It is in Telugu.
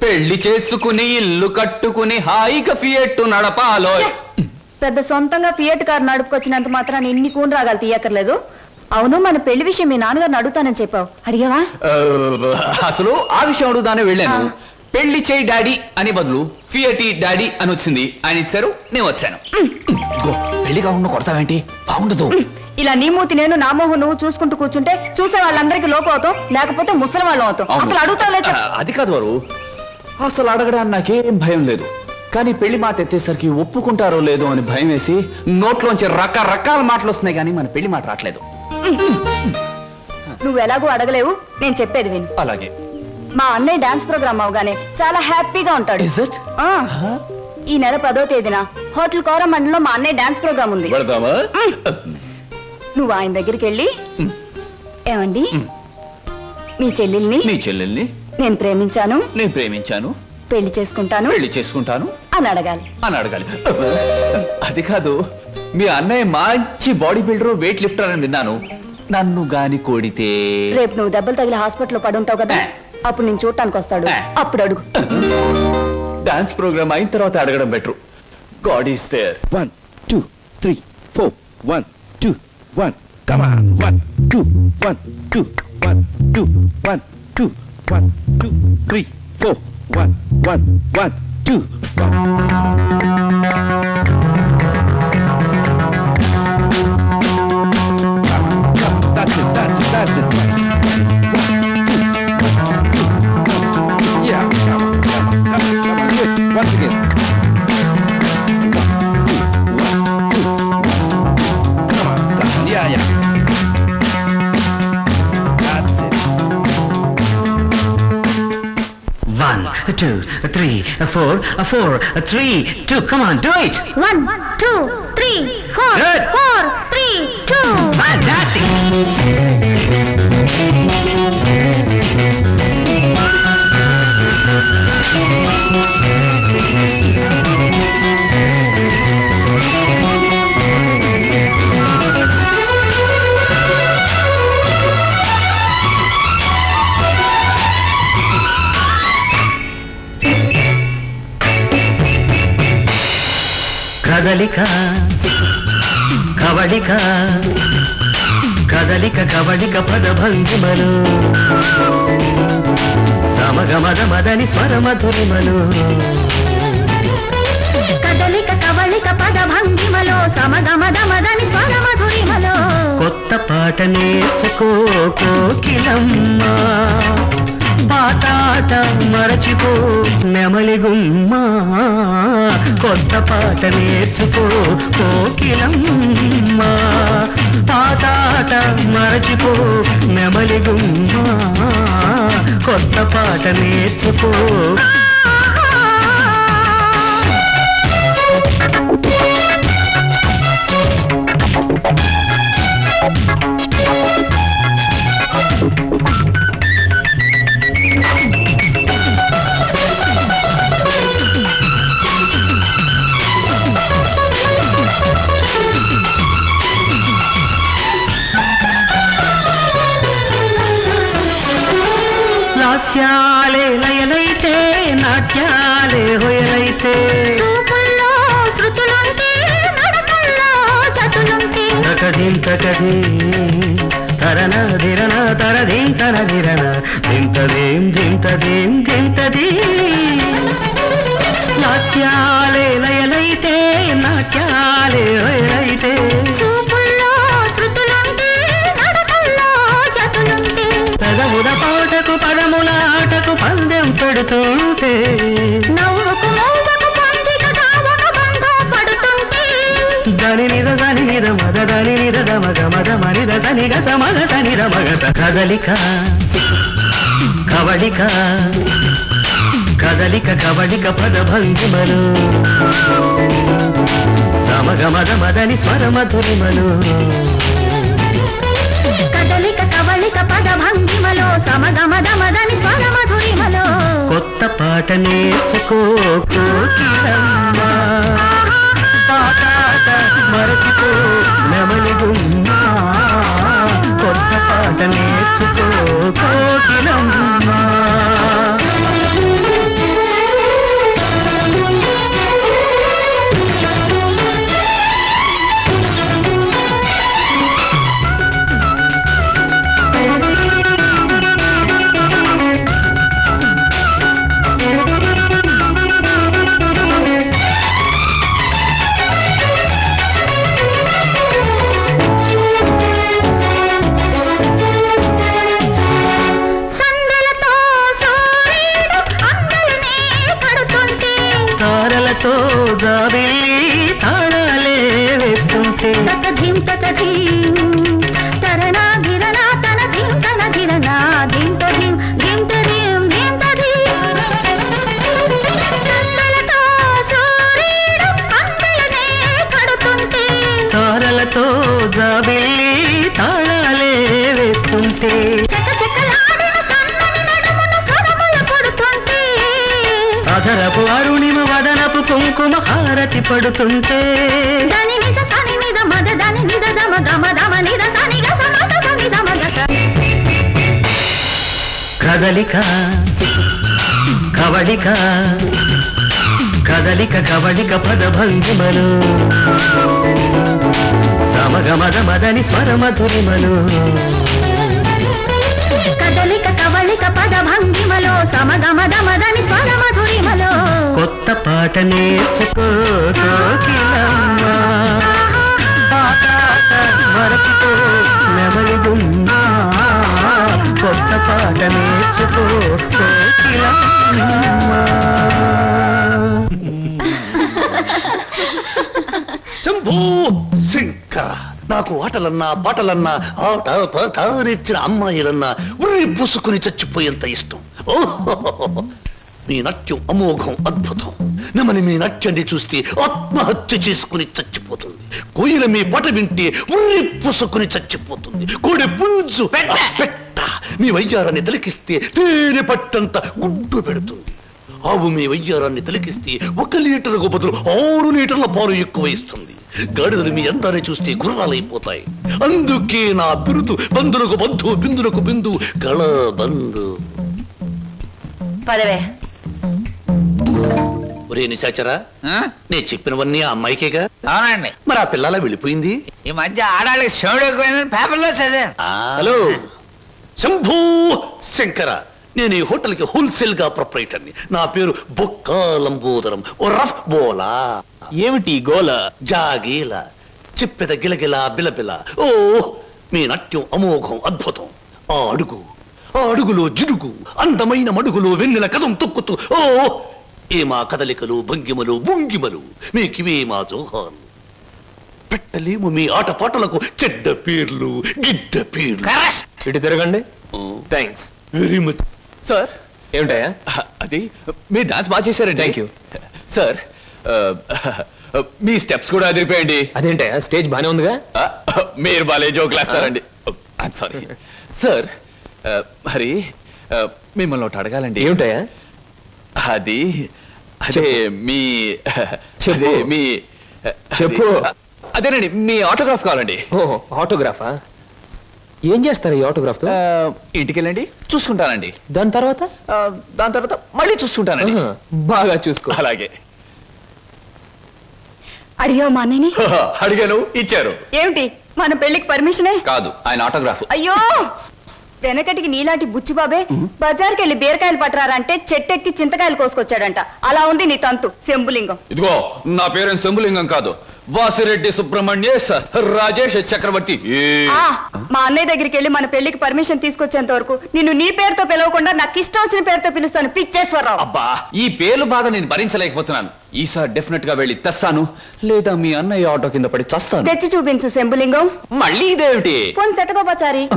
పెళ్ళి చేసుకుని ఇల్లు కట్టుకుని హాయిగా ఫియట్టు నడపాలో పెద్ద సొంతంగా ఫియట్ కార్ నడుపుకొచ్చినంత మాత్రాన్ని ఇన్ని కూని రాగాలు తీయక్కర్లేదు. అవును మన పెళ్ళి విషయం మీ నాన్నగారిని అడుగుతానని చెప్పావు. అడిగావా? అసలు ఆ విషయం అడుగుదానే వెళ్ళాను. పెళ్ళి చేయి డాడీ అని బదులు ఫియటి డాడీ అని వచ్చింది. ఆయన ఇచ్చారు నేను వచ్చాను. పెళ్ళి కాకుండా కొడతావేంటి? బాగుండదు. ఇలా నీ మూతి నేను నా మొహం నువ్వు చూసుకుంటూ కూర్చుంటే చూసే వాళ్ళందరికీ లోపం అవుతాం లేకపోతే ముసలి వాళ్ళం అవుతాం. అసలు అడుగుతావులే ఆ, అది కాదు వారు. అసలు అడగడానికి నాకేం భయం లేదు. కానీ పెళ్ళి మాట ఎత్తేసరికి ఒప్పుకుంటారో లేదో అని భయం వేసి నోట్లోంచి రకరకాల మాటలు వస్తున్నాయి కానీ మన పెళ్ళి మాట రావట్లేదు. నువ్వు ఎలాగో అడగలేవు నేను చెప్పేది విను. అలాగే. మా అన్నయ్య డాన్స్ ప్రోగ్రామ్ అవగానే చాలా హ్యాపీగా ఉంటాడు? ఆ, ఈ నెల పదో తేదీన హోటల్ కోరమండలో మా అన్నయ్య డాన్స్ ప్రోగ్రామ్ ఉంది. నువ్వు ఆయన దగ్గరికి వెళ్ళి మ్. ఏమండి? మీ చెల్లెల్ని? నీ చెల్లెల్ని? నేను ప్రేమించాను. నేను ప్రేమించాను. పెళ్ళి చేసుకుంటాను. పెళ్ళి చేసుకుంటాను. అని అడగాలి. అని అడగాలి. అది కాదు మీ అన్నయ్య మంచి బాడీ బిల్డర్ వెయిట్ లిఫ్టర్ అని విన్నాను. నన్ను గాని కోడితే. రేపు నువ్వు దెబ్బలు తగిలి హాస్పిటల్లో పడుంటావు కదా. అప్పుడు నేను చూడటానికి వస్తాడు. అప్పుడు అడుగు. డాన్స్ ప్రోగ్రామ్ అయిన తర్వాత అడగడం better God is there two, three, four. One, two, one. Come on. One, two, one, two, one, two, one, two, one, two, three, four. One, one, one, two, one. Come come. That's it, that's it, that's it. One, two, one, two, one. Yeah, come on, come on, come on, come on. Once again. Two, three, four, four, three, two. Come on, do it. One, two, three, four, Good. four, three, two. Fantastic. కదలిక కవళిక కదలిక కవళిక పదభంగిమలు సమగమద మదని స్వరమధురిమలు. కదలిక కవళిక పద భంగిమలో సమగమద మదని స్వర మధురిమలో కొత్త పాట నేర్చుకో కోకిలమ్మ. బాటాట మరచిపో నెమలి గుమ్మ. కొత్త పాట నేర్చుకో కోకిలమ్మ. పాటాట మరచిపో నెమలి గుమ్మ. కొత్త పాట నేర్చుకో. లాస్యాలే లయలైతే నాట్యాలే హొయలైతే. తకధిం తకధి తరన ధిరన ధింతదేం ధింతదేం ధింతది. లాస్యాలే లయలైతే నాట్యాలే హొయలైతే. మగ దని ద మగ త కదలిక కవళిక కదలిక కవళిక పద భంగిమలు సమగ మద మదని స్వర మధురిమలు కదలిక కవళిక పద భంగిమలో సమగమద మదని స్వర మధురిమలో కొత్త పాట నేర్చుకో మరచిపో నెమలి గుమ్మ. కొత్త పాట నేర్చుకో కోకిలమ్మ. తారలతో జాబిల్లి తాళాలే వేస్తుంటే. అధరపు అరుణిమ వదనపు కుంకుమ హారతి పడుతుంటే. నిజ సని నిద మద దని నిద దమ గమ దమ నిద సని గ సమ స సని దమ గ స. కదలిక కవళిక కదలిక కవళిక పద భంగిమలు. సమగమద మదని స్వర మధురిమలు కదలిక కవళిక పద భంగిమలో సమగమద మదని స్వర మధురిమలో కొత్త పాట నేర్చుకో శంభూ! శంకర నాకు ఆటలన్నా పాటలన్నా ఆట అమ్మాయిలన్నా ఉర్రి పూసుకుని చచ్చిపోయేంత ఇష్టం. ఓహో! మీ నాట్యం అమోఘం అద్భుతం. నమని మీ నాట్యాన్ని చూస్తే ఆత్మహత్య చేసుకుని చచ్చిపోతుంది. కోయిల మీ పాట వింటే ఉర్రి పూసుకుని చచ్చిపోతుంది. కోడి పుంజు పెట్ట! మీ వయ్యారాన్ని తిలకిస్తే తేనె పట్టంత గుడ్డు పెడుతుంది. ఆవు మీ వయ్యారాన్ని తిలకిస్తే ఒక లీటర్కు బదులు ఆరు లీటర్ల పాలు ఎక్కువ ఇస్తుంది. గాడిదలు మీ అందాన్ని చూస్తే గుర్రాలైపోతాయి. అందుకే నా బిరుదు బంధులకు బంధు బిందులకు బిందు గళ బంధు. పదవే. ఒరే నిశాచరా నేను చెప్పినవన్నీ ఆ అమ్మాయికేగా? అవునండి. మరి ఆ పిల్లల వెళ్ళిపోయింది? ఈ మధ్య శివుడు ఎక్కువైందని పేపర్లో చదివాను. హలో. శంభూ శంకర. నేను ఈ హోటల్కి హోల్సేల్గా ప్రొపరేటర్ని. నా పేరు బొక్కా లంబోదరం. ఓ రఫ్ బోలా. ఏమిటి గోల? జాగీల. చెప్పెద గిలగిల బిలబిల. ఓ మీ నాట్యం అమోఘం అద్భుతం. ఆ అడుగు ఆ అడుగులో జిడుగు అందమైన మడుగులో వెన్నెల కదం తొక్కుతూ. ఓ ఏ మా కదలికలు భంగిమలు భుంగిమలు. మీకివే మా జోహాలు పెట్టలేము మీ ఆటపాటలకు చెడ్డ పేర్లు గిడ్డ పేర్లు. ఇటు తిరగండి. Thanks very much. సార్. ఏమిటయా అది మీరు డాన్స్ బాగా చేశారండి. థ్యాంక్ యూ సార్ మీ స్టెప్స్ కూడా అదిరిపోయండి అదేంటే స్టేజ్ బానే ఉందిగా? మీరు బాలే జోక్ వేస్తారండి సారీ సార్ మరి మిమ్మల్ని ఒకటి అడగాలండి. ఏమిటయా అది అదే మీ చెప్పు. అదే మీ చెప్పు. అది- అదేనండి మీ ఆటోగ్రాఫ్ కావాలండి. ఓ ఆటోగ్రాఫా ఏం చేస్తారు ఈ ఆటోగ్రాఫ్తో? ఆ, ఇంటికి వెళ్ళండి చూసుకుంటానండి. దాని తర్వాత? ఆ, దాని తర్వాత మళ్ళీ చూసుకుంటానండి. బాగా చూసుకో. అలాగే. అడిగావు మా అన్నయ్యని? అడిగాను ఇచ్చారు. ఏమిటి? మన పెళ్ళికి పర్మిషనే? కాదు ఆయన ఆటోగ్రాఫ్ అయ్యో! వెనకటికి నీలాంటి బుచ్చిబాబే బజార్కి వెళ్ళి బీరకాయలు పట్టరారంటే చెట్టెక్కి చింతకాయలు కోసుకొచ్చాడంట. అలా ఉంది నీ తంతు శంభులింగం. ఇదిగో నా పేరెంట్ శంభులింగం కాదు. వాసిరెడ్డి సుబ్రహ్మణ్యేశ్ రాజేష్ చక్రవర్తి. ఏ. ఆ, మా అన్నయ్య దగ్గరికి వెళ్ళి మన పెళ్ళికి పర్మిషన్ తీసుకొచ్చేంత వరకు నిన్ను నీ పేరుతో పిలవకుండా నాకు ఇష్టం వచ్చిన పేరుతో పిలుస్తాను పిచ్చేశ్వరరావు. అబ్బా ఈ పేర్లు బాధ నేను భరించలేకపోతున్నాను. ఈసారి డెఫినెట్గా వెళ్ళి తెస్తాను లేదా మీ అన్నయ్య ఆటో కింద పడి చస్తాను. తెచ్చి చూపించు శంభులింగం. మళ్ళీ ఇదేమిటి? పోని సెటగోపచారి